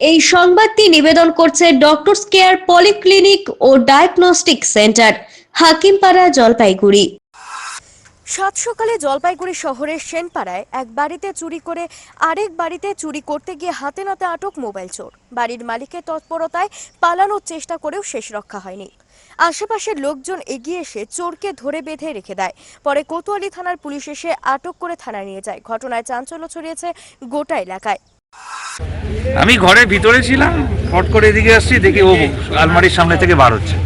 এই সংবাদটি নিবেদন করছে ডক্টরস কেয়ার পলিক্লিনিক ও ডায়াগনস্টিক সেন্টার হাকিমপাড়া জলপাইগুড়ি। সাত সকালে জলপাইগুড়ি শহরের সেনপাড়ায় এক বাড়িতে চুরি করে আরেক বাড়িতে চুরি করতে গিয়ে হাতে নাতে আটক মোবাইল চোর। বাড়ির মালিকের তৎপরতায় পালানোর চেষ্টা করেও শেষ রক্ষা হয়নি। আশেপাশের লোকজন এগিয়ে এসে চোরকে ধরে বেঁধে রেখে দেয়। পরে কোতোয়ালি থানার পুলিশ এসে আটক করে থানায় নিয়ে যায়। ঘটনায় চাঞ্চল্য ছড়িয়েছে গোটা এলাকায়। আমি ঘরের ভিতরে ছিলাম, ফট করে এদিকে আসছি, দেখি ও আলমারির সামনে থেকে বার হচ্ছে।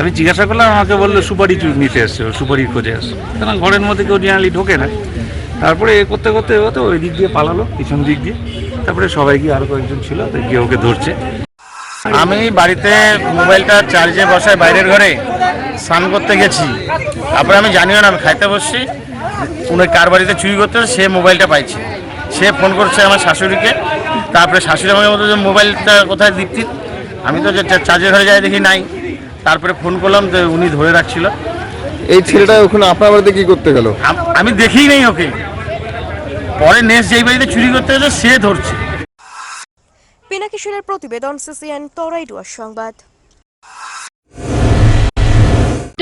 আমি জিজ্ঞাসা করলাম, আমাকে বলল, সুপারি নিতে এসছে, ও সুপারির খোঁজে আসছে কারণ ঘরের মধ্যে কেউ জেনারেলি ঢোকে না। তারপরে এ করতে করতে হতো ওই দিক দিয়ে পালালো, পিছন দিক দিয়ে। তারপরে সবাই গিয়ে আরও কয়েকজন ছিল, তো গিয়ে ওকে ধরছে। আমি বাড়িতে মোবাইলটা চার্জে বসায় বাইরের ঘরে স্নান করতে গেছি। তারপরে আমি জানিও না, আমি খাইতে বসছি। উনি কার বাড়িতে চুরি করতে সে মোবাইলটা পাইছে। সে ফোন করছে আমার শাশুড়িকে। তারপরে শাশুড়ি আমাকে বলতো যে মোবাইলটা কোথায় দীপ্তি? আমি তো যে ঘরে যাই দেখি নাই। তারপরে ফোন করলাম যে উনি ধরে রাখছিল। এই ছেলেটা ওখানে আপনার বাড়িতে কী করতে গেল? আম- আমি দেখিই নেই ওকে। পরে নেক্সট যেই বাড়িতে চুরি করতে হচ্ছে সে ধরছে। পিনাকিশোরের প্রতিবেদন সিসিএন তরাইডুয়ার সংবাদ।